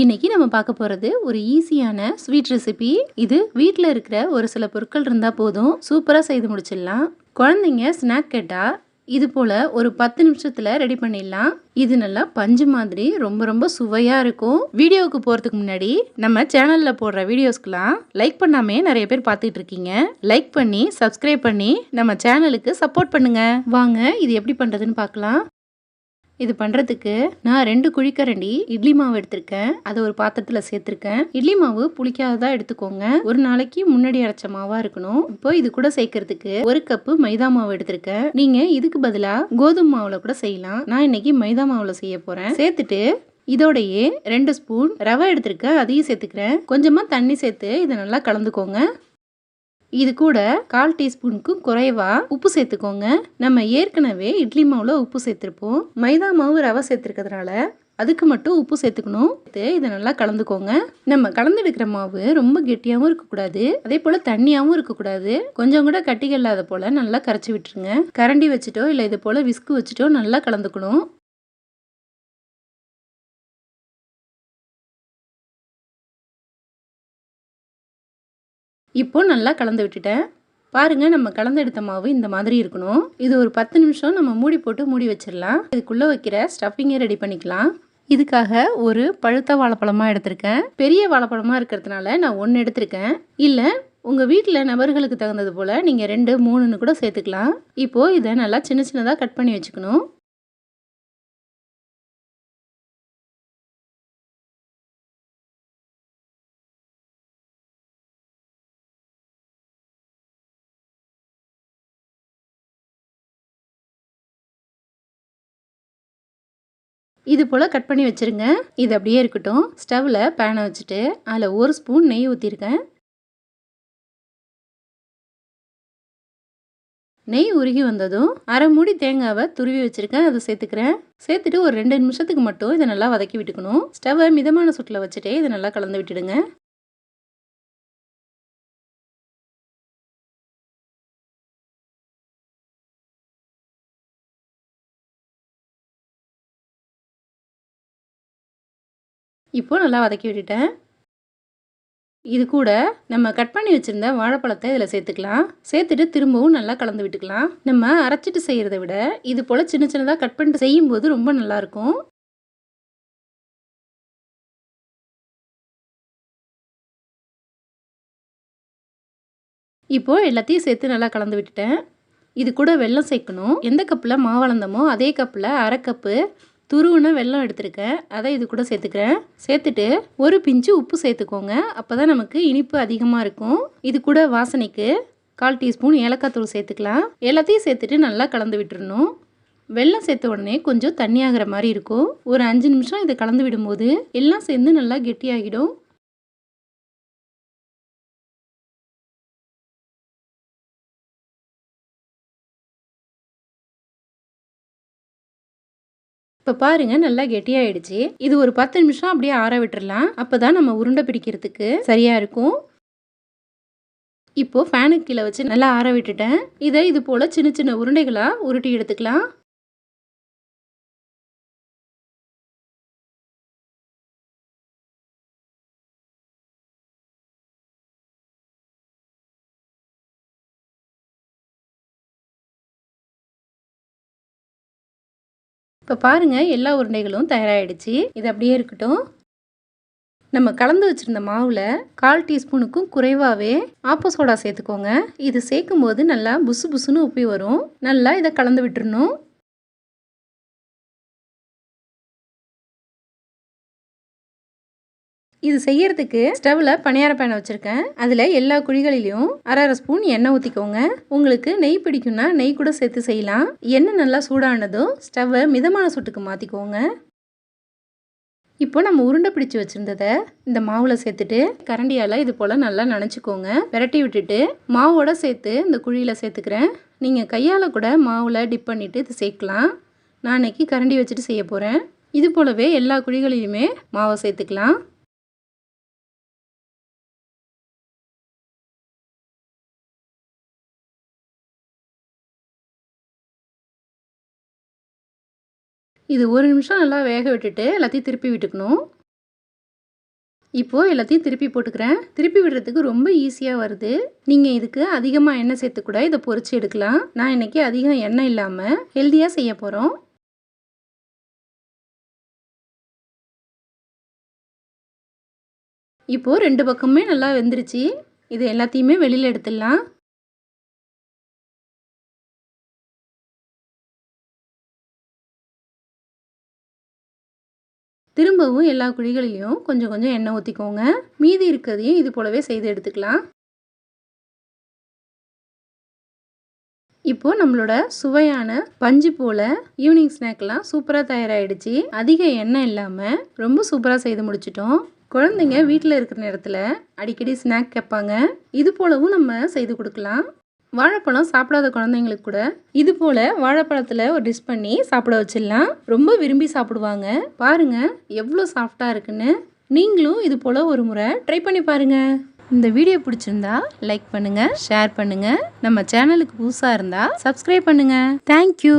இன்னைக்கு நம்ம பார்க்க போகிறது ஒரு ஈஸியான ஸ்வீட் ரெசிபி இது வீட்டில் இருக்கிற ஒரு சில பொருட்கள் இருந்தால் போதும். சூப்பராக செய்து முடிச்சிடலாம். குழந்தைங்க ஸ்நாக் கேட்டால் இது போல் ஒரு பத்து நிமிஷத்தில் ரெடி பண்ணிடலாம். இது நல்லா பஞ்சு மாதிரி ரொம்ப ரொம்ப சுவையாக இருக்கும். வீடியோவுக்கு போகிறதுக்கு முன்னாடி நம்ம சேனலில் போடுற வீடியோஸ்க்கெலாம் லைக் பண்ணாமே நிறைய பேர் பார்த்துட்டு இருக்கீங்க. லைக் பண்ணி சப்ஸ்கிரைப் பண்ணி நம்ம சேனலுக்கு சப்போர்ட் பண்ணுங்கள் வாங்க இது எப்படி பண்ணுறதுன்னு பார்க்கலாம். இது பண்ணுறதுக்கு நான் ரெண்டு குழிக்கரண்டி இட்லி மாவு எடுத்திருக்கேன். அதை ஒரு பாத்திரத்தில் சேர்த்துருக்கேன். இட்லி மாவு புளிக்காததாக எடுத்துக்கோங்க. ஒரு நாளைக்கு முன்னாடி அரைச்ச மாவா இருக்கணும். இப்போ இது கூட சேர்க்கறதுக்கு ஒரு கப்பு மைதா மாவு எடுத்திருக்கேன். நீங்க இதுக்கு பதிலாக கோதுமை மாவுல கூட செய்யலாம். நான் இன்னைக்கு மைதா மாவுல செய்ய போறேன். சேர்த்துட்டு இதோடையே ரெண்டு ஸ்பூன் ரவை எடுத்திருக்கேன். அதையும் சேர்த்துக்கிறேன். கொஞ்சமாக தண்ணி சேர்த்து இதை நல்லா கலந்துக்கோங்க. இது கூட கால் டீஸ்பூனுக்கும் குறைவா உப்பு சேர்த்துக்கோங்க. நம்ம ஏற்கனவே இட்லி மாவில் உப்பு சேர்த்துருப்போம். மைதா மாவு ரவை சேர்த்துருக்கிறதுனால அதுக்கு மட்டும் உப்பு சேர்த்துக்கணும். இதை நல்லா கலந்துக்கோங்க. நம்ம கலந்தெடுக்கிற மாவு ரொம்ப கெட்டியாகவும் இருக்கக்கூடாது. அதே போல் தண்ணியாகவும் இருக்கக்கூடாது. கொஞ்சம் கூட கட்டிகள் இல்லாத போல் நல்லா கரைச்சி விட்டுருங்க. கரண்டி வச்சுட்டோ இல்லை இது போல் விஸ்கு வச்சுட்டோ நல்லா கலந்துக்கணும். இப்போ நல்லா கலந்து விட்டுட்டேன். பாருங்கள் நம்ம கலந்தெடுத்த மாவு இந்த மாதிரி இருக்கணும். இது ஒரு பத்து நிமிஷம் நம்ம மூடி போட்டு மூடி வச்சிடலாம். இதுக்குள்ளே வைக்கிற ஸ்டஃபிங்கை ரெடி பண்ணிக்கலாம். இதுக்காக ஒரு பழுத்த வாழைப்பழமாக எடுத்திருக்கேன். பெரிய வாழைப்பழமாக இருக்கிறதுனால நான் ஒன்று எடுத்திருக்கேன். இல்லை உங்கள் வீட்டில் நபர்களுக்கு தகுந்தது போல் நீங்கள் ரெண்டு மூணுன்னு கூட சேர்த்துக்கலாம். இப்போது இதை நல்லா சின்ன சின்னதாக கட் பண்ணி வச்சுக்கணும். இது போல் கட் பண்ணி வச்சுருங்க. இது அப்படியே இருக்கட்டும். ஸ்டவ்வில் பேனை வச்சுட்டு அதில் ஒரு ஸ்பூன் நெய் ஊற்றிருக்கேன் நெய் உருகி வந்ததும் அரை மூடி தேங்காவை துருவி வச்சுருக்கேன். அதை சேர்த்துக்கிறேன். சேர்த்துட்டு ஒரு ரெண்டு நிமிஷத்துக்கு மட்டும் இதை நல்லா வதக்கி விட்டுக்கணும். ஸ்டவ்வை மிதமான சுட்டில் வச்சுட்டு இதை நல்லா கலந்து விட்டுடுங்க. இப்போ நல்லா வதக்கி விட்டுட்டேன். இது கூட நம்ம கட் பண்ணி வச்சுருந்த வாழைப்பழத்தை இதில் சேர்த்துக்கலாம். சேர்த்துட்டு திரும்பவும் நல்லா கலந்து விட்டுக்கலாம். நம்ம அரைச்சிட்டு செய்கிறத விட இது போல் சின்ன சின்னதாக கட் பண்ணிட்டு செய்யும்போது ரொம்ப நல்லாயிருக்கும் இப்போது எல்லாத்தையும் சேர்த்து நல்லா கலந்து விட்டுட்டேன். இது கூட வெல்லம் சேர்க்கணும். எந்த கப்பில் மாவளந்தமோ அதே கப்பில் அரை கப்பு துருவுன வெல்லம் எடுத்திருக்கேன் அதை இது கூட சேர்த்துக்கிறேன். சேர்த்துட்டு ஒரு பிஞ்சு உப்பு சேர்த்துக்கோங்க. அப்போ தான் நமக்கு இனிப்பு அதிகமாக இருக்கும். இது கூட வாசனைக்கு கால் டீஸ்பூன் ஏலக்காய் தூள் சேர்த்துக்கலாம். எல்லாத்தையும் சேர்த்துட்டு நல்லா கலந்து விட்டுறணும். வெள்ளம் சேர்த்த உடனே கொஞ்சம் தண்ணி ஆகிற மாதிரி இருக்கும். ஒரு அஞ்சு நிமிஷம் இதை கலந்து விடும்போது எல்லாம் சேர்ந்து நல்லா கெட்டியாகிடும். இப்போ பாருங்கள் நல்லா கெட்டியாயிடுச்சு. இது ஒரு பத்து நிமிஷம் அப்படியே ஆற விட்டுறலாம். அப்போ தான் நம்ம உருண்டை பிடிக்கிறதுக்கு சரியாக இருக்கும். இப்போது ஃபேனுக்கு கீழே வச்சு நல்லா ஆற விட்டுட்டேன். இதை இது போல் சின்ன சின்ன உருண்டைகளாக உருட்டி எடுத்துக்கலாம். இப்போ பாருங்கள் எல்லா உருண்டைகளும் தயாராகிடுச்சு இது அப்படியே இருக்கட்டும். நம்ம கலந்து வச்சுருந்த மாவில் கால் டீஸ்பூனுக்கும் குறைவாகவே ஆப்போ சோடா சேர்த்துக்கோங்க. இது சேர்க்கும் போது நல்லா புசு புசுன்னு உப்பி வரும். நல்லா இதை கலந்து விட்டுறணும். இது செய்யறதுக்கு ஸ்டவ்வில் பணியார பேனை வச்சுருக்கேன். அதில் எல்லா குழிகளிலையும் அரை அரை ஸ்பூன் எண்ணெய் ஊற்றிக்கோங்க உங்களுக்கு நெய் பிடிக்கும்னா நெய் கூட சேர்த்து செய்யலாம். எண்ணெய் நல்லா சூடானதும் ஸ்டவ்வை மிதமான சுட்டுக்கு மாற்றிக்கோங்க இப்போ நம்ம உருண்டை பிடிச்சி வச்சுருந்ததை இந்த மாவில் சேர்த்துட்டு கரண்டியால் இது போல் நல்லா நினச்சிக்கோங்க. விரட்டி விட்டுட்டு மாவோட சேர்த்து இந்த குழியில் சேர்த்துக்கிறேன். நீங்கள் கையால் கூட மாவில் டிப் பண்ணிவிட்டு இது சேர்க்கலாம். நான் அன்றைக்கி கரண்டி வச்சுட்டு செய்ய போகிறேன் இது போலவே எல்லா குழிகளிலுமே மாவை சேர்த்துக்கலாம். இது ஒரு நிமிஷம் நல்லா வேக விட்டுட்டு எல்லாத்தையும் திருப்பி விட்டுக்கணும். இப்போது எல்லாத்தையும் திருப்பி போட்டுக்கிறேன். திருப்பி விடுறதுக்கு ரொம்ப ஈஸியாக வருது. நீங்கள் இதுக்கு அதிகமாக எண்ணெய் சேர்த்து கூட இதை பொறிச்சு எடுக்கலாம். நான் இன்னைக்கு அதிகம் எண்ணெய் இல்லாமல் ஹெல்த்தியாக செய்ய போகிறோம் இப்போது ரெண்டு பக்கமுமே நல்லா வெந்துருச்சு. இது எல்லாத்தையுமே வெளியில் எடுத்துடலாம். திரும்பவும் எல்லா குழிகளிலையும் கொஞ்சம் கொஞ்சம் எண்ணெய் ஊற்றிக்கோங்க மீதி இருக்கிறதையும் இது போலவே செய்து எடுத்துக்கலாம். இப்போது நம்மளோட சுவையான பஞ்சு போல் ஈவினிங் ஸ்நாக்லாம் சூப்பராக தயாராகிடுச்சு அதிக எண்ணெய் இல்லாமல் ரொம்ப சூப்பராக செய்து முடிச்சிட்டோம். குழந்தைங்க வீட்டில் இருக்கிற நேரத்தில் அடிக்கடி ஸ்நாக் கேட்பாங்க. இது போலவும் நம்ம செய்து கொடுக்கலாம். வாழைப்பழம் சாப்பிடாத குழந்தைங்களுக்கு கூட இது போல் வாழைப்பழத்தில் ஒரு டிஷ் பண்ணி சாப்பிட வச்சிடலாம். ரொம்ப விரும்பி சாப்பிடுவாங்க. பாருங்க எவ்வளோ சாஃப்டாக இருக்குன்னு. நீங்களும் இது போல் ஒரு முறை ட்ரை பண்ணி பாருங்க. இந்த வீடியோ பிடிச்சிருந்தா லைக் பண்ணுங்க ஷேர் பண்ணுங்க. நம்ம சேனலுக்கு புதுசாக இருந்தால் சப்ஸ்கிரைப் பண்ணுங்க. தேங்க்யூ